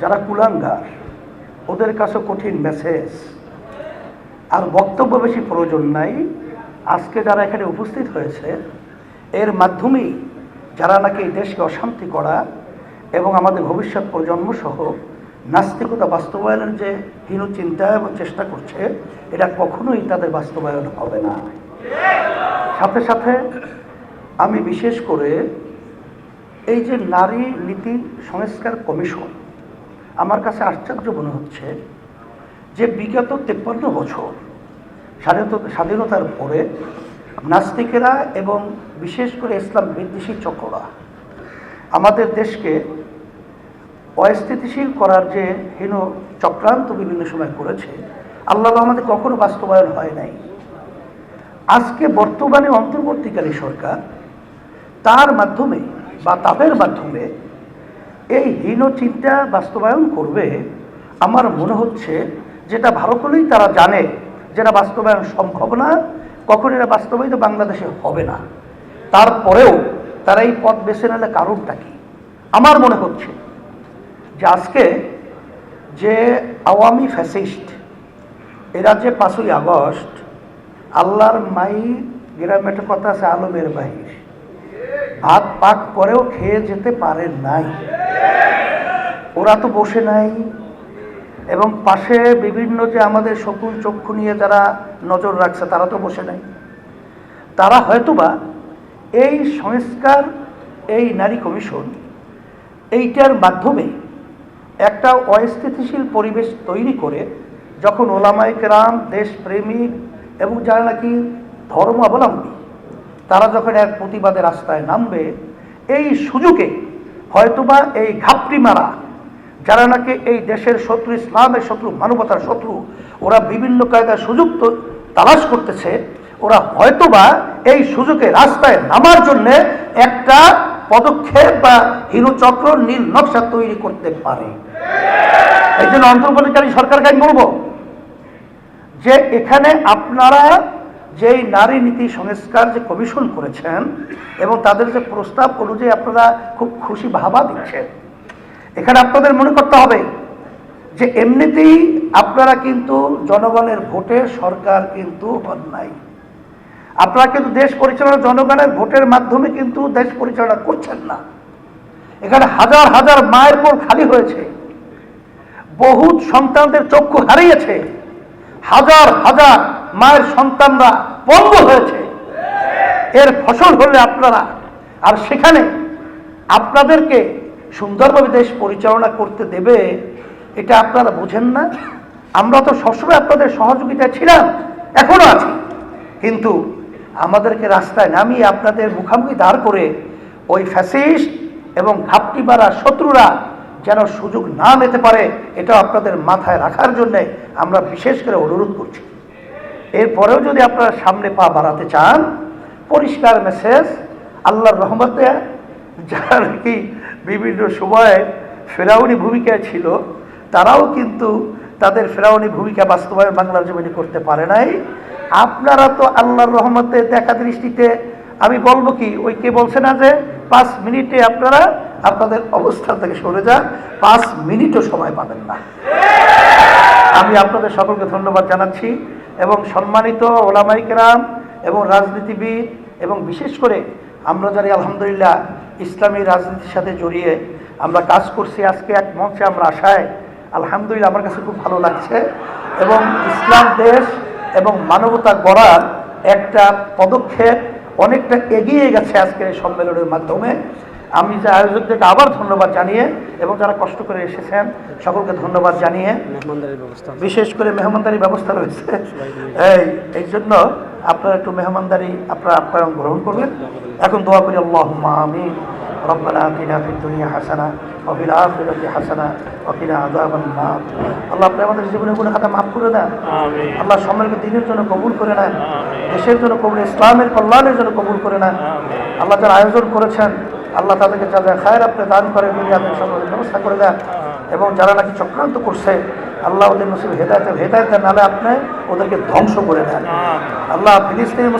যারা কুলাঙ্গার, ওদের কাছে কঠিন মেসেজ আর বক্তব্য বেশি প্রয়োজন নাই। আজকে যারা এখানে উপস্থিত হয়েছে, এর মাধ্যমেই যারা নাকি দেশকে অশান্তি করা এবং আমাদের ভবিষ্যৎ প্রজন্ম সহ নাস্তিকতা বাস্তবায়নের যে হীন চিন্তা এবং চেষ্টা করছে, এটা কখনোই তাদের বাস্তবায়ন হবে না। সাথে সাথে আমি বিশেষ করে এই যে নারী নীতি সংস্কার কমিশন আমার কাছে আশ্চর্য মনে হচ্ছে যে বিগত তেপ্পান্ন বছর স্বাধীনতা স্বাধীনতার পরে নাস্তিকেরা এবং বিশেষ করে ইসলাম বিদ্বেষী চক্ররা আমাদের দেশকে অস্থিতিশীল করার যে হীন চক্রান্ত বিভিন্ন সময় করেছে, আল্লাহ আমাদের কখনো বাস্তবায়ন হয় নাই। আজকে বর্তমানে অন্তর্বর্তীকালী সরকার তার মাধ্যমে বা তাদের মাধ্যমে এই হীন চিন্তা বাস্তবায়ন করবে, আমার মনে হচ্ছে যেটা করেই তারা জানে যেটা বাস্তবায়ন সম্ভব না, কখন এটা বাস্তবায়িত বাংলাদেশে হবে না। তারপরেও তারা এই পথ বেছে নিলে কারণটা কি? আমার মনে হচ্ছে যে আজকে যে আওয়ামী ফ্যাসিস্ট, এরা যে পাঁচই আগস্ট, আল্লাহর মাই গ্রামে একটা কথা আছে, আলমের বাহির। ভাত পাক করেও খেয়ে যেতে পারে নাই। ওরা তো বসে নাই। এবং পাশে বিভিন্ন যে আমাদের শকুন চক্ষু নিয়ে যারা নজর রাখছে, তারা তো বসে নাই। তারা হয়তোবা এই সংস্কার, এই নারী কমিশন এইটার মাধ্যমে একটা অস্থিতিশীল পরিবেশ তৈরি করে, যখন ওলামাই কেরাম, দেশপ্রেমিক এবং যারা নাকি ধর্মাবলম্বী তারা যখন এক প্রতিবাদের রাস্তায় নামবে, এই সুযোগে হয়তোবা এই ঘাপটি মারা যারা নাকি এই দেশের শত্রু, ইসলামের শত্রু, মানবতার শত্রু, ওরা বিভিন্ন কায়দার সুযোগ তো তালাশ করতেছে, ওরা হয়তোবা এই সুযোগে রাস্তায় নামার জন্যে একটা পদক্ষেপ বা হিরোচক্র, নীল নকশা তৈরি করতে পারে। এই জন্য অন্তর্বর্তীকালী সরকারকে আমি বলব যে এখানে আপনারা যেই নারী নীতি সংস্কার যে কমিশন করেছেন এবং তাদের যে প্রস্তাব অনুযায়ী আপনারা খুব খুশি ভাবা দিচ্ছেন। এখানে আপনাদের মনে করতে হবে যে এমনিতেই আপনারা কিন্তু জনগণের ভোটে সরকার কিন্তু হন নাই। আপনারা কিন্তু দেশ পরিচালনা জনগণের ভোটের মাধ্যমে কিন্তু দেশ পরিচালনা করছেন না। এখানে হাজার হাজার মায়ের পর খালি হয়েছে। বহু সন্তানদের চক্ষু হারিয়েছে। হাজার হাজার মায়ের সন্তানরা পঙ্গ হয়েছে। এর ফসল হলে আপনারা, আর সেখানে আপনাদেরকে সুন্দরভাবে দেশ পরিচালনা করতে দেবে, এটা আপনারা বোঝেন না। আমরা তো সবসময় আপনাদের সহযোগিতা ছিলাম, এখনও আছি। কিন্তু আমাদেরকে রাস্তায় নামিয়ে আপনাদের মুখামুখি দাঁড় করে ওই ফ্যাসিস্ট এবং ঘাপটি মারা শত্রুরা যেন সুযোগ না নিতে পারে এটা আপনাদের মাথায় রাখার জন্যে আমরা বিশেষ করে অনুরোধ করছি। এরপরেও যদি আপনারা সামনে পা বাড়াতে চান, পরিষ্কার মেসেজ, আল্লাহর রহমতে যারা নাকি বিভিন্ন সময়ে ফেরাউনি ভূমিকায় ছিল, তারাও কিন্তু তাদের ফেরাউনি ভূমিকা বাস্তবায়ন বাংলার জমিনে করতে পারে নাই। আপনারা তো আল্লাহর রহমতে দেখা দৃষ্টিতে, আমি বলব কি, ওই কে বলছে না যে পাঁচ মিনিটে আপনারা আপনাদের অবস্থান থেকে সরে যান, পাঁচ মিনিটও সময় পাবেন না। আমি আপনাদের সকলকে ধন্যবাদ জানাচ্ছি। এবং সম্মানিত ওলামাই কেরাম এবং রাজনীতিবিদ এবং বিশেষ করে আমরা যারা আলহামদুলিল্লাহ ইসলামী রাজনীতির সাথে জড়িয়ে আমরা কাজ করছি আজকে এক মঞ্চে আমরা আসায় আলহামদুলিল্লাহ আমার কাছে খুব ভালো লাগছে এবং ইসলাম দেশ এবং মানবতা গড়ার একটা পদক্ষেপ অনেকটা এগিয়ে গেছে আজকের এই সম্মেলনের মাধ্যমে। আমি যে আয়োজকদেরকে আবার ধন্যবাদ জানিয়ে এবং যারা কষ্ট করে এসেছেন সকলকে ধন্যবাদ জানিয়ে মেহমানদারির ব্যবস্থা বিশেষ করে মেহমানদারি ব্যবস্থা রয়েছে এই এই জন্য আপনারা একটু মেহমানদারি আপনারা আপ্যায়ন গ্রহণ করবেন এখন দোয়া করি আল্লাহ আমিন ربنا آتنا في الدنيا حسنة وفي الآخرة حسنة وقنا عذاب النار আল্লাহ আপনি আমাদের জীবনে কোনো খাতা মাফ করে দেন আমিন আল্লাহ সম্মানকে দিনের জন্য কবুল করে নেন দেশের জন্য কবুল ইসলামের কল্যাণের জন্য কবুল করে নেন আল্লাহ যারা আয়োজন করেছেন আল্লাহ তাদেরকে যা যা খায়ের আপনি দান করে দুনিয়াতে সকলের ব্যবস্থা করে দেয় এবং যারা নাকি চক্রান্ত করছে আল্লাহ ওদের নসিব হেদায়তের হেদায়তের নালে আপনি ওদেরকে ধ্বংস করে দেন। আল্লাহ ফিলিস্তিনি